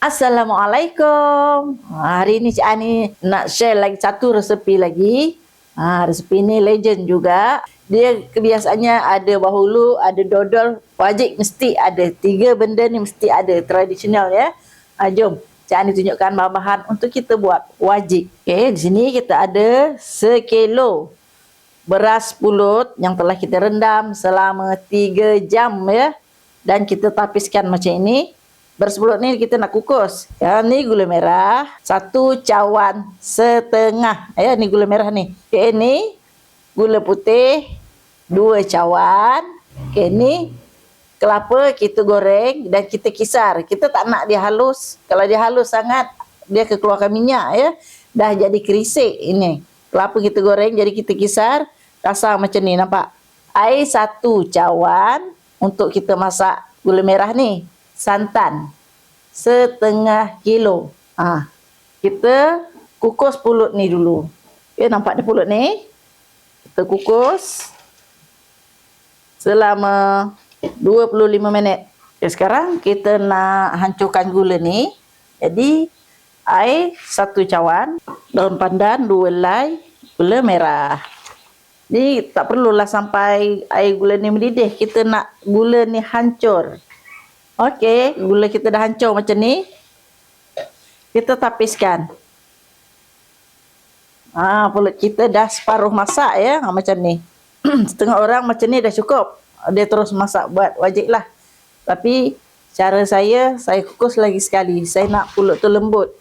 Assalamualaikum. Ha, hari ni Cik Ani nak share lagi satu resepi lagi. Ha, resepi ni legend juga. Dia kebiasaannya ada bahulu, ada dodol, wajib mesti ada. Tiga benda ni mesti ada, tradisional ya. Ha, jom, Cik Ani tunjukkan bahan-bahan untuk kita buat wajib. Okay, di sini kita ada sekilo beras pulut yang telah kita rendam selama tiga jam ya. Dan kita tapiskan macam ini bersebelum ni kita nak kukus. Ya, ni gula merah, satu cawan setengah. Ya, ni gula merah ni. Okey, ni gula putih, dua cawan. Okey, ni kelapa kita goreng dan kita kisar. Kita tak nak dia halus. Kalau dia halus sangat, dia kekeluarkan minyak ya. Dah jadi kerisik ini. Kelapa kita goreng jadi kita kisar. Rasa macam ni nampak. Air satu cawan untuk kita masak gula merah ni santan setengah kilo. Ah, kita kukus pulut ni dulu. Okay, nampak ni pulut ni? Kita kukus selama 25 minit. Okay, sekarang kita nak hancurkan gula ni. Jadi, air satu cawan, daun pandan dua helai, gula merah. Ni tak perlulah sampai air gula ni mendidih. Kita nak gula ni hancur. Okey, gula kita dah hancur macam ni. Kita tapiskan. Ah, ha, pulut kita dah separuh masak ya, ha, macam ni. Setengah orang macam ni dah cukup. Dia terus masak buat wajib lah. Tapi cara saya, saya kukus lagi sekali. Saya nak pulut tu lembut.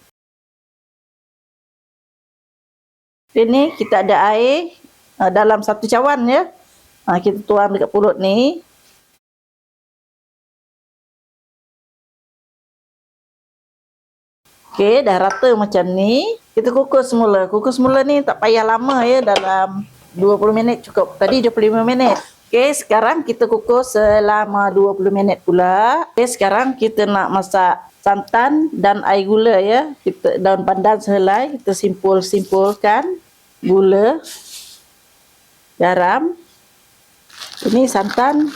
Ini kita ada air uh, dalam satu cawan ya. Uh, kita tuang dekat pulut ni. Okey, dah rata macam ni. Kita kukus semula. Kukus semula ni tak payah lama ya dalam 20 minit cukup. Tadi 25 minit. Okey, sekarang kita kukus selama 20 minit pula. Okey, sekarang kita nak masak santan dan air gula ya. Kita daun pandan sehelai, kita simpul-simpulkan gula garam ini santan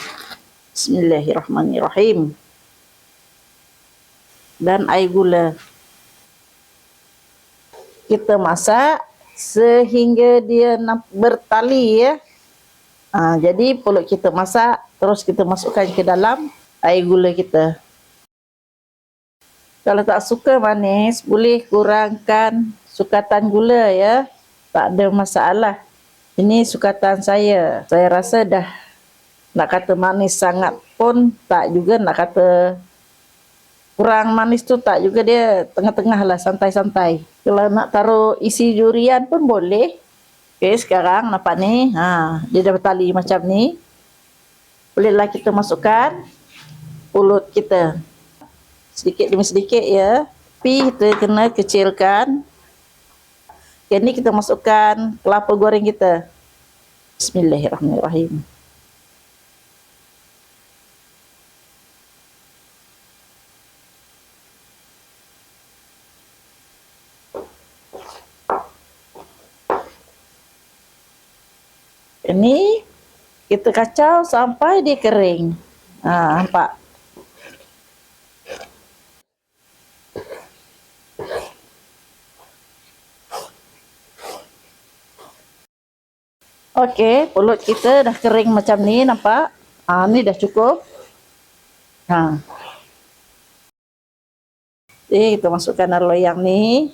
bismillahirrahmanirrahim dan air gula kita masak sehingga dia bertali ya. Ha, jadi pulut kita masak terus kita masukkan ke dalam air gula kita. Kalau tak suka manis boleh kurangkan sukatan gula ya. Tak ada masalah. Ini sukatan saya. Saya rasa dah nak kata manis sangat pun tak juga nak kata kurang manis tu tak juga dia tengah-tengah lah santai-santai. Kalau nak taruh isi durian pun boleh. Okay, sekarang nampak ni. Ha, dia dah bertali macam ni. Bolehlah kita masukkan pulut kita. Sedikit demi sedikit ya. Tapi kita kena kecilkan Okay, ni kita masukkan kelapa goreng kita. Bismillahirrahmanirrahim. Ini kita kacau sampai dia kering. Ha, nampak? Okey, pulut kita dah kering macam ni nampak? Ah ni dah cukup. Ha. Jadi kita masukkan loyang ni.